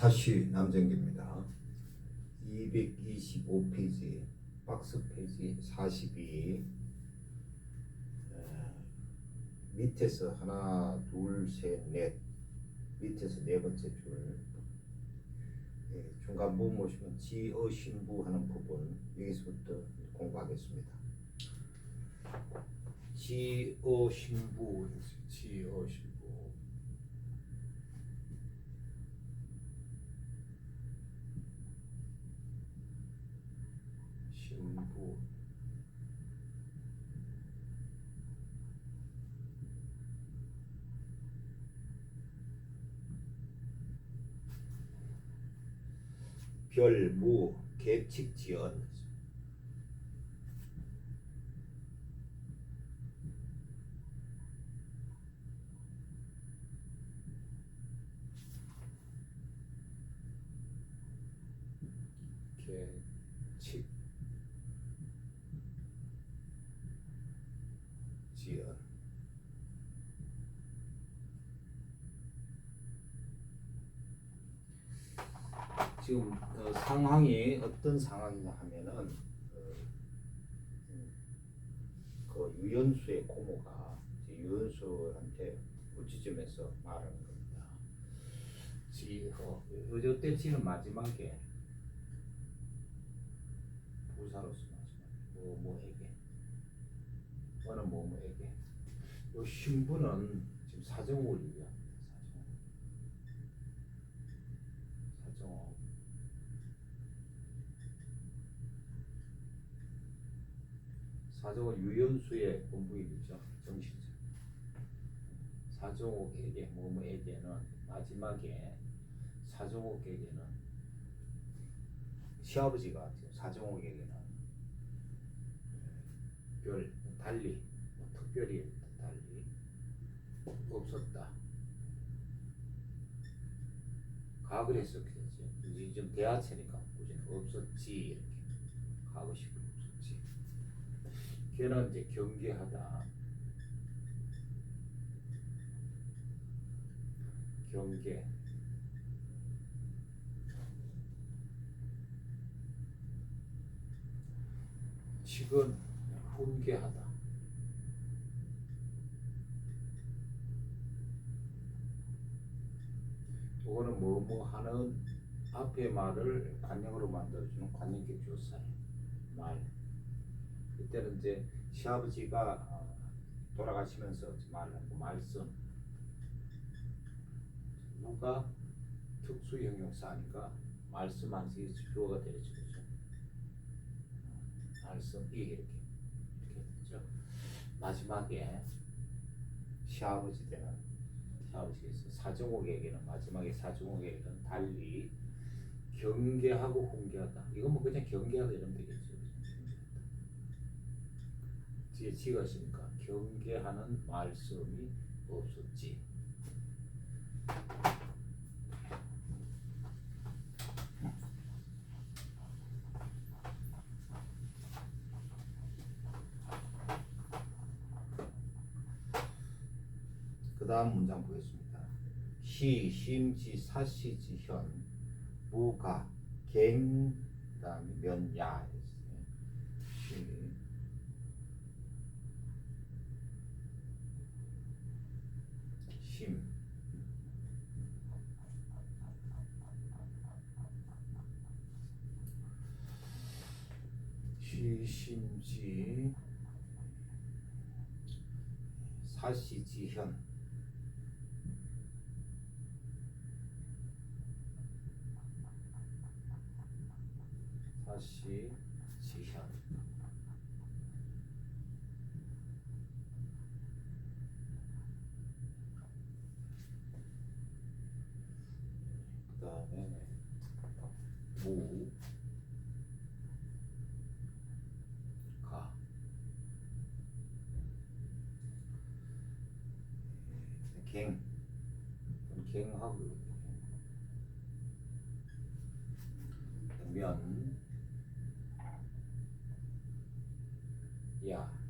사시 남정기입니다. 225페이지 박스 페이지 42 에, 밑에서 하나 둘셋넷 밑에서 네 번째 줄 예, 중간 부분 보시면 지어 신부 하는 부분 여기서부터 공부하겠습니다. 지어 신부 지어 신부 신부 별무 계칙지연 계칙 지연 지금 어, 상황이 어떤 상황이냐 하면은 어, 음, 그 유연수의 고모가 유연수한테 우치점에서 말하는 겁니다. 지, 어, 어제 때 지는 마지막에 부사로서 마지막 뭐 뭐에게 어느 뭐뭐에게 요 신부는 지금 사정을 얘기합니다. 사정 사정 사정은 유연수의 본부인이죠. 정식죠. 사정옥에게 뭐뭐에게는 마지막에 사정옥에게는 시아버지가 지금 사정옥에게는 별 달리 뭐 특별히 달리 없었다. 과거를 했었겠지. 이제 좀 대하체니까 우리는 없었지 이렇게 과거식으로 없었지. 걔는 이제 경계하다. 경계. 칙은 훈계하다. 이거는 뭐뭐 하는 앞의 말을 관형으로 만들어주는 관형격 조사예요. 말. 이때는 이제 시아버지가 어, 돌아가시면서 말하고 말씀. 누가 특수 형용사니까 말씀하시 주어가 되죠. 그죠? 말씀 이 이렇게 이렇게 되죠. 마지막에 시아버지 되는 시아버지에서 사정옥에게는 마지막에 사정옥에게는 달리 경계하고 훈계하다. 이건 뭐 그냥 경계하다 이러면 되겠죠. 지가 있으니까 경계하는 말씀이 없었지. 그 다음 문장 보겠습니다. 시, 심지, 사시, 지 현, 무가, 갱, 그 다음에 면 야 했어요. 시, 심, 시, 심지, 사시, 지현 그 다음에 무, 가 갱, 그럼 갱하고 면, 야.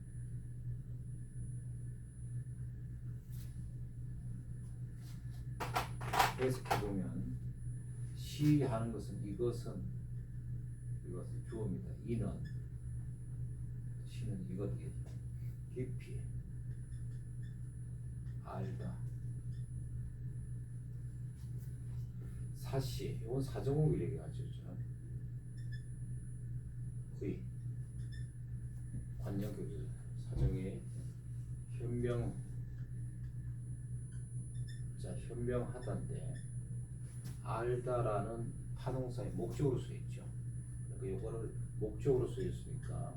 해석해 보면 시하는 것은 이것은 이것은 주어입니다. 이는 시는 이것 되겠죠. 깊이 알다 사시 이건 사정옥을 얘기하죠. 저는. 의 관념교조 사정의 현명 자 현명하다인데 알다라는 파동사의 목적으로 쓰였죠. 그러니까 이거를 목적으로 쓰였으니까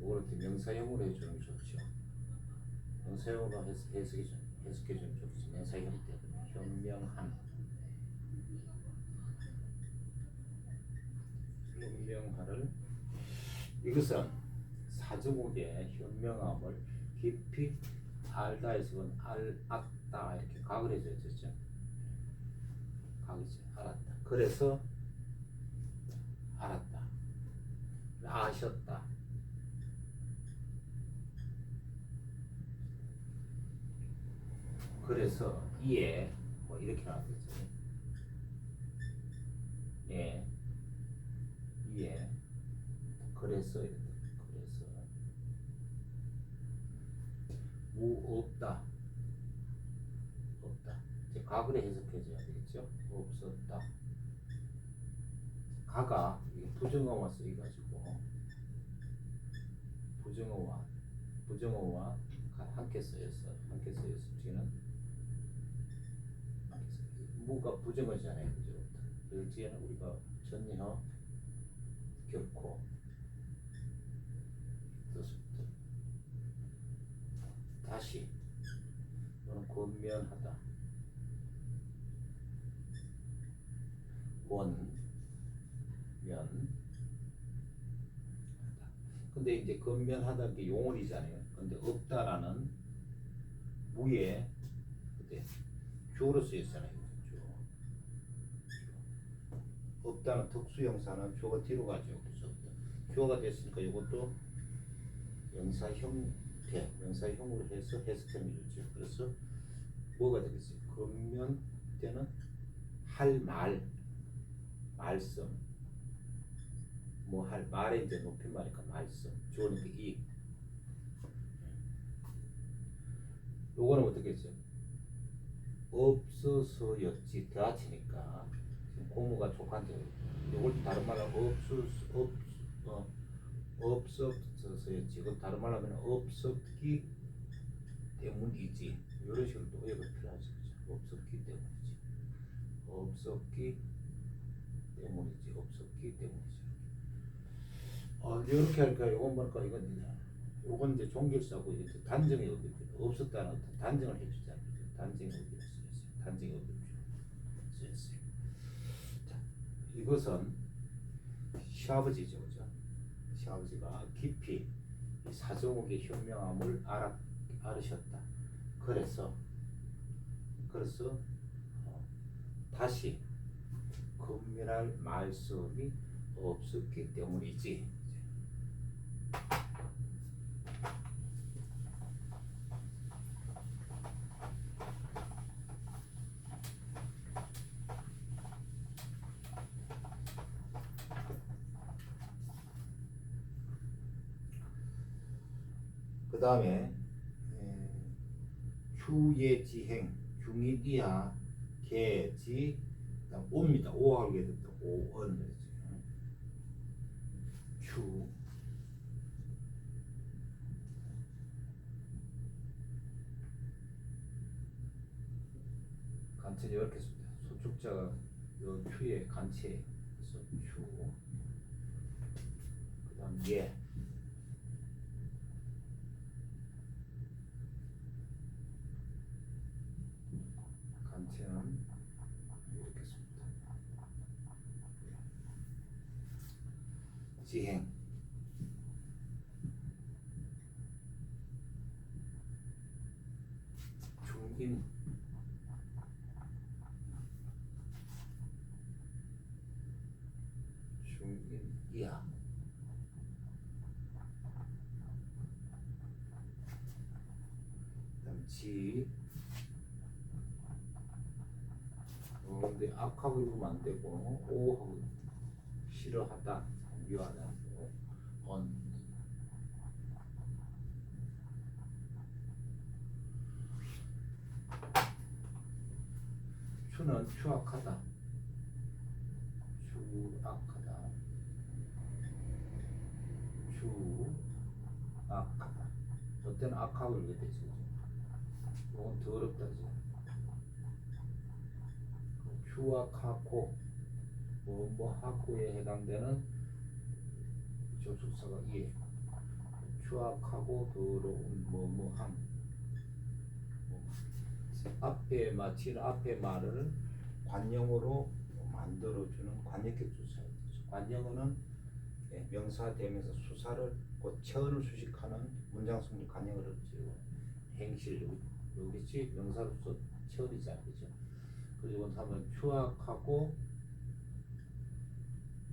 이거를 이렇게 명사형으로 해주는 게 좋죠. 명사형으로 해석, 해석해 주 해석해 주면 좋죠. 명사형 때 현명함 현명함을 이것은 사정옥의 현명함을 깊이 알다 해석은 알았다 이렇게 각을 해줬죠. 각이죠. 알았다. 그래서 알았다. 아셨다. 그래서 이에 뭐 이렇게 나왔겠죠. 예. 이에 이렇게 그래서 무 없다. 없다. 이제 과거를 해석해줘야 되겠죠. 없었다. 가가 부정어와 쓰여가지고 부정어와 부정어와 가 함께 쓰였어. 함께 쓰였어. 뒤는 무가 부정어잖아요. 그죠? 그지에는 우리가 전혀 결코 뜻부터 다시 또는 권면하다 원면 근데 이제 건면하다는 게 용어이잖아요. 근데 없다라는 무에 그때 주어로 쓰였잖아요. 주어. 없다는 특수형사는 주어가 뒤로 가죠. 그래서 주어가 됐으니까 이것도 명사 형 태, 명사형으로 해서 해석하면 좋죠. 그래서 뭐가 되겠어요? 건면 때는 할 말, 말씀, 뭐 할 말에 이제 높임말이니까 말씀, 주어니까 이. 요거는 어떻게 했어요? 없어서였지 지금 고무가 족한데 요걸 다른 말로 수- 없 어, 없 었어였지 그 다른 말로 하면 없었기 때문이지. 이런 식으로 또 오해가 필요하죠? 없었기 때문이지. 없었기 때문이지. 없었기 때문이지. 어 이렇게 할까 요건 뭘까 이건 이제 요건 이제 종결사고 이제 단정의 의미 없었다는 어떤 단정을 해주잖아요 단정의 의미를 쓰였어요. 단정의 의미를 쓰였어요. 자 이것은 시아버지죠 아버지가 깊이 이 사정옥의 현명함을 알아, 알으셨다. 그래서 그래서 어, 다시 금밀할 말씀이 없었기 때문이지 다음에 추예지행 중이이하 개지 그다음 오입니다. 오하게 됐다. 오언. 추 간체는 이렇게 씁니다. 소축자가 요 추의 간체 그래서 추 그다음 예 이렇게 씁니다. 지행 중인 중인 이하 지 어, 근데 악 하고 읽으면 안 되고 오하고 싫어하다 미워하다 on 추는 추악하다. 추악하다. 추악하다. 어때는 악하고 읽게 되지. 이건 더럽다지 추악하고 뭐뭐 하고에 해당되는 접속사가 예 추악하고 더러운 뭐뭐함 앞에 마치는 앞에 말을 관형으로 만들어주는 관역격 주사예요. 관형어는 예, 명사 대명사 수사를 곧 체언을 수식하는 문장 성립 관형어를 지고 행실 여기 여기지 명사로서 체언이잖아요, 그죠? 그리고 하면 추악하고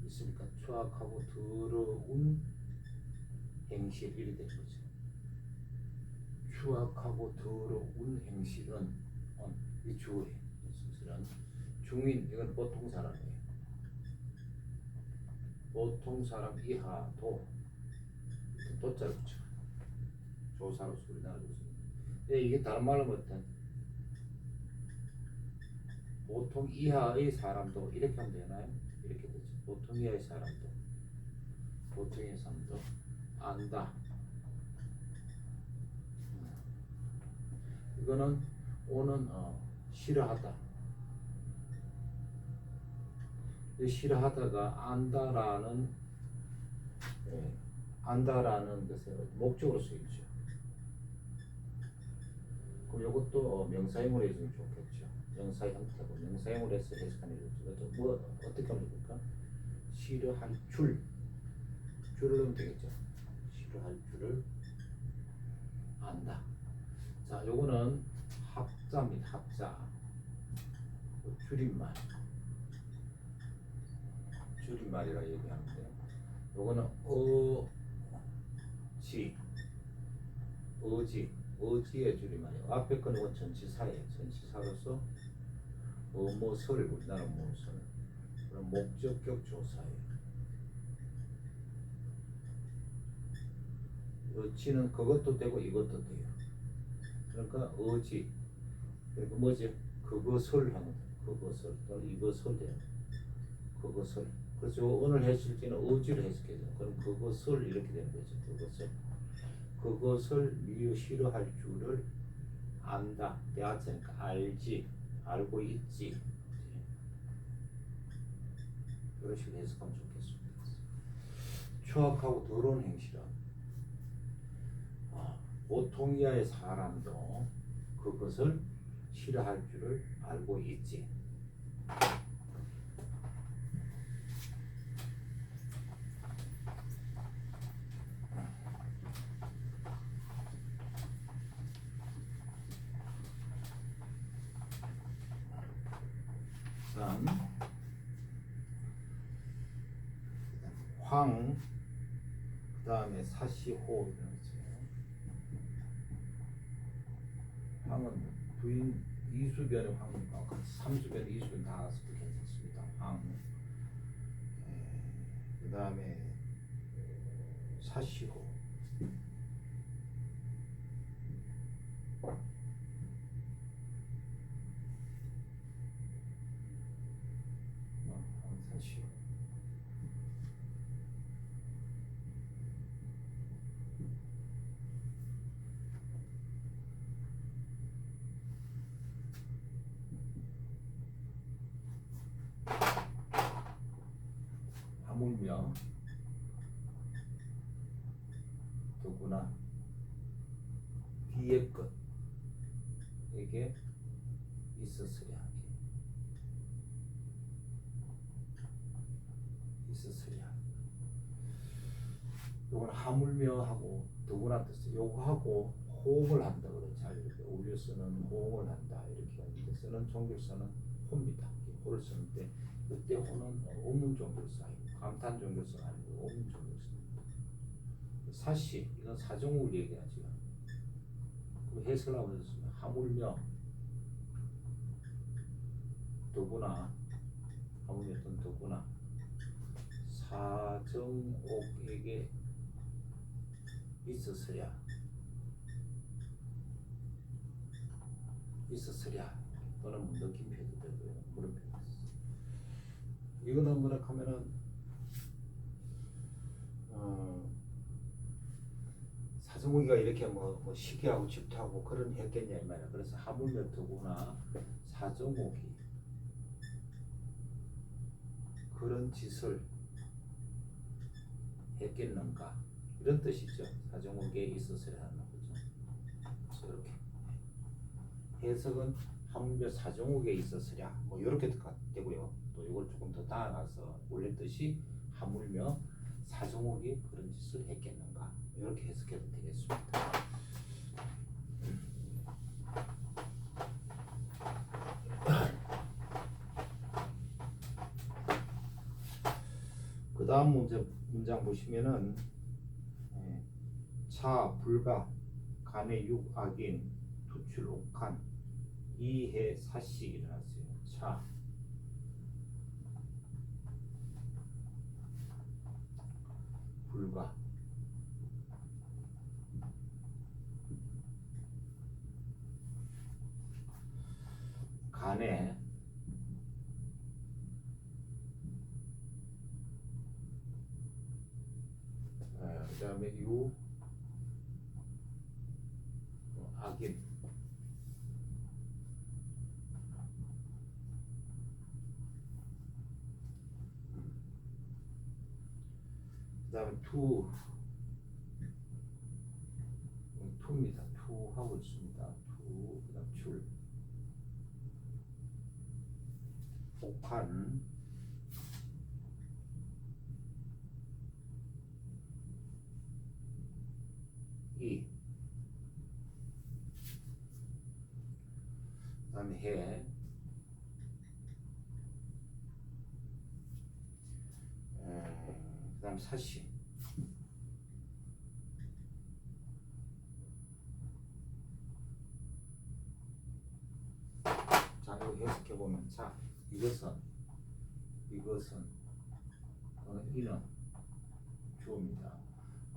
있으니까 추악하고 더러운 행실 이렇게 되는 거죠. 추악하고 더러운 행실은 어, 이 주어에 사실은 중인 이건 보통 사람이에요. 보통 사람 이하도 도자를 붙여 조사로 소리. 예, 이게 다른 말로 못한 보통 이하의 사람도 이렇게 하면 되나요? 이렇게 되죠. 보통 이하의 사람도 보통의 사람도 안다. 이거는 오는 어, 싫어하다. 이 싫어하다가 안다라는 예, 안다라는 것에 목적으로 쓰이죠. 그럼 이것도 명사형으로 해주면 좋겠죠. 명사 형태고 명사형으로 해서 해석하는 거죠. 뭐 어떻게 하면 될까? 싫어할 줄 줄을 넣으면 되겠죠. 싫어할 줄을 안다. 자, 요거는 합자입니다. 합자. 그 줄임말. 줄임말이라 얘기하는데, 요거는 어지, 어지, 어지의 줄임말이에요. 앞에 거는 전치사예요. 전치사로서 뭐뭐설, 우리나라 뭐설. 그럼 목적격 조사예요. 어치는 그것도 되고 이것도 돼요. 그러니까 어지. 그러니까 뭐지? 그것을 하는 그것을 또는 이것을 돼요. 그것을 그래서 오늘 해실지는 어지를 해석해요. 그럼 그것을 이렇게 되는 거죠. 그것을 그것을 미유 싫어할 줄을 안다. 대하자니까 알지 알고 있지 이런 식으로 해석하면 좋겠습니다 추악하고 더러운 행실은 아, 보통 이하의 사람도 그것을 싫어할 줄을 알고 있지. 다음 황, 그 다음에 사시호. 황은 부인 이수변의 황과 같이 삼수변, 이수변 다 써도 괜찮습니다. 황. 그 다음에 사시호. 어, 황, 사시호. 하물며 더구나 뒤에 것에게 있었으랴 하기. 있었으랴 요건 하물며 하고 더구나 뜻이 요거 하고 호응을 한다 잘 이렇게 우려 쓰는 호응을 한다 이렇게 하는데 쓰는 종교서는 호입니다 호를 쓰는 때 그때 호는 오문 종교서 아니고 감탄 종교서 아니고 오문 종교서 사시 이건 사정을 얘기하죠 그 해석을 하고 있으면 하물며 더구나 하물며 돈 더구나 사정옥에게 있었으랴 있었으랴 또는 뭐 느낌표도 되고요. 물음표 이거는 뭐라 하면은 어, 사정옥이가 이렇게 뭐, 뭐 시기하고 집토하고 그런 했겠냐 이 말이야. 그래서 하물며 더구나 사정옥이 그런 짓을 했겠는가? 이런 뜻이죠. 사정옥에 있었으라 하는 거죠. 이렇게 해석은 하물며 사정옥에 있었으랴. 뭐 이렇게 되고요. 또 이걸 조금 더 나아가서 원래 뜻이 하물며 사정옥이 그런 짓을 했겠는가? 이렇게 해석해도 되겠습니다. 그 다음 문제 문장 보시면은 예, 차 불가 간의 육 악인 투출 옥한 이해 사시 일어났어요. 차 불가 간에 어, 그다음에 유 어, 악인 그 다음에 투입니다. 투 하고 있습니다. 투 그다음 출 복한. 이. 그다음에 해. 에, 그다음 사시 자 이거 해석해 보면 자 이것은 이것은 어, 이는 주어입니다.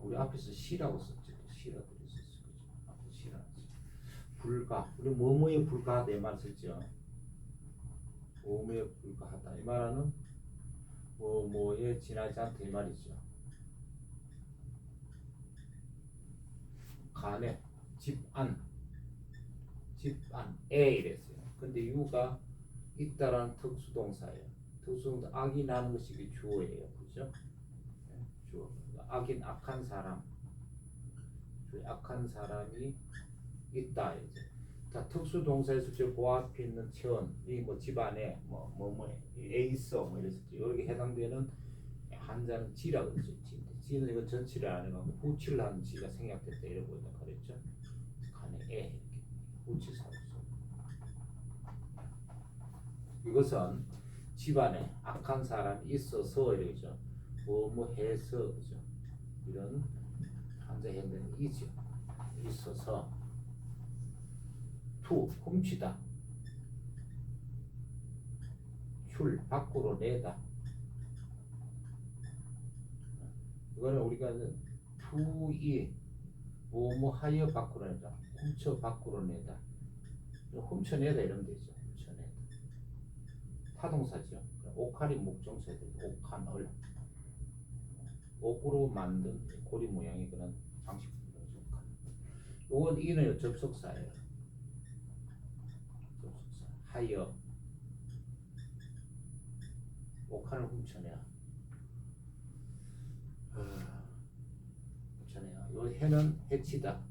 우리 앞에서 시라고 썼죠. 시라고. 그죠? 앞에 썼죠. 불가. 우리 뭐뭐에 불가하다 이말 썼죠. 뭐뭐에 불가하다 이 말은 뭐뭐에 지나지 않다 이 말이죠. 간에 집안 집안에 이랬어요. 근데 유가 있다라는 특수동사예요. 특수동사 악이 나는 것이 주어예요. 그죠? 네, 주어. 악인 악한 사람. 그 악한 사람이 있다 이제. 자 특수동사에서 저 고앞에 있는 천, 이뭐 집안에 뭐뭐뭐 에이서 뭐 이랬었죠. 여기 해당되는 한자는 지라 그랬죠. 지. 지는 이거 전치를 안 해가고 후치를 하는 지가 생략됐다 이래 보인다 그랬죠. 간에 에 이렇게 후치사로 이것은 집안에 악한 사람이 있어서 이러죠. 뭐뭐 해서 그죠. 이런 한자 현대는 이죠. 있어서 투 훔치다 출 밖으로 내다 이거는 우리가 투이 뭐뭐 하여 밖으로 내다 훔쳐 밖으로 내다 훔쳐내다 이러면 되죠 옥할이 목정사에 되죠. 옥한을. 옥으로 만든 고리 모양의 그런 장식품이죠. 요건 이는 접속사예요. 접속사. 하여. 옥한을 훔쳐내야. 어, 훔쳐내야. 요 해는 해치다.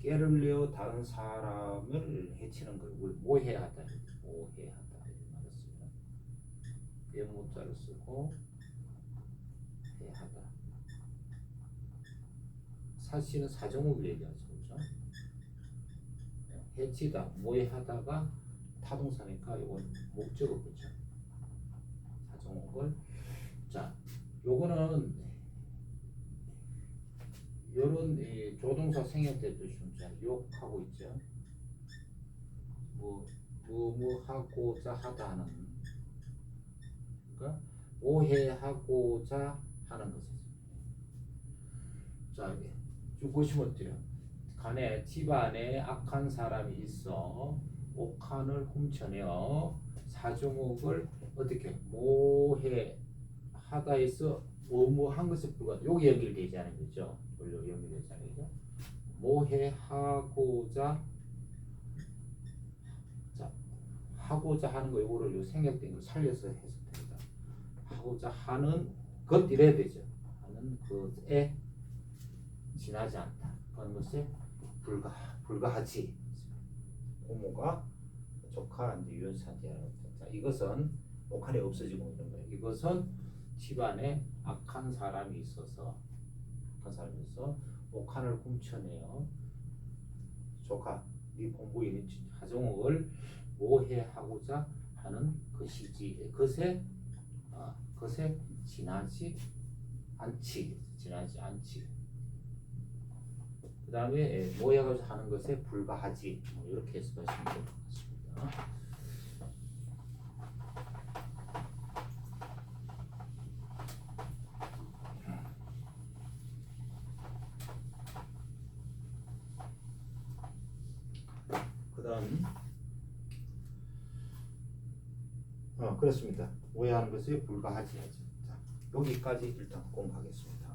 깨를 내어 다른 사람을 해치는 걸 모해하다 모해하다. 이렇게 말했어요 예모자를 쓰고 해하다. 사실은 사정을 얘기하죠. 그죠? 해치다 모해하다가 타동사니까 이건 목적어 그죠 사정옥을. 자 요거는 요런 이 조동사 생략될 때좀 자, 욕하고 있죠? 뭐 의무하고자 하다는 그러니까 오해하고자 하는 것이죠. 자, 쭉 보시면 어때요? 간에 집안에 악한 사람이 있어 옥한을 훔쳐내어 사종옥을 어떻게 모해하다에서 의무한 것에 불과하다. 여기 연결되지 않은 거죠. 원래 연결되지 않은 거죠. 모해하고자 자 하고자 하는 거 이거를 요 생략된 걸 살려서 해석됩니다. 하고자 하는 것 이래야 되죠. 하는 것에 지나지 않다. 그런 것에 불가 불가하지. 고모가 조카 이제 유연사한테. 자 이것은 옥한이 없어지고 있는 거예요. 이것은 집안에 악한 사람이 있어서 악한 사람이 있어 옥한을 훔쳐내어 조카 네 공부인 하종옥을 모해하고자 하는 것이지. 그것에 어, 그것에 지나지 않지 지나지 않지. 그 다음에 모해하고자 하는 것에 불과하지. 뭐 이렇게 해석하시면 될 것 같습니다. 그다음 어 그렇습니다. 오해하는 것에 불과하지. 자 여기까지 일단 공부하겠습니다.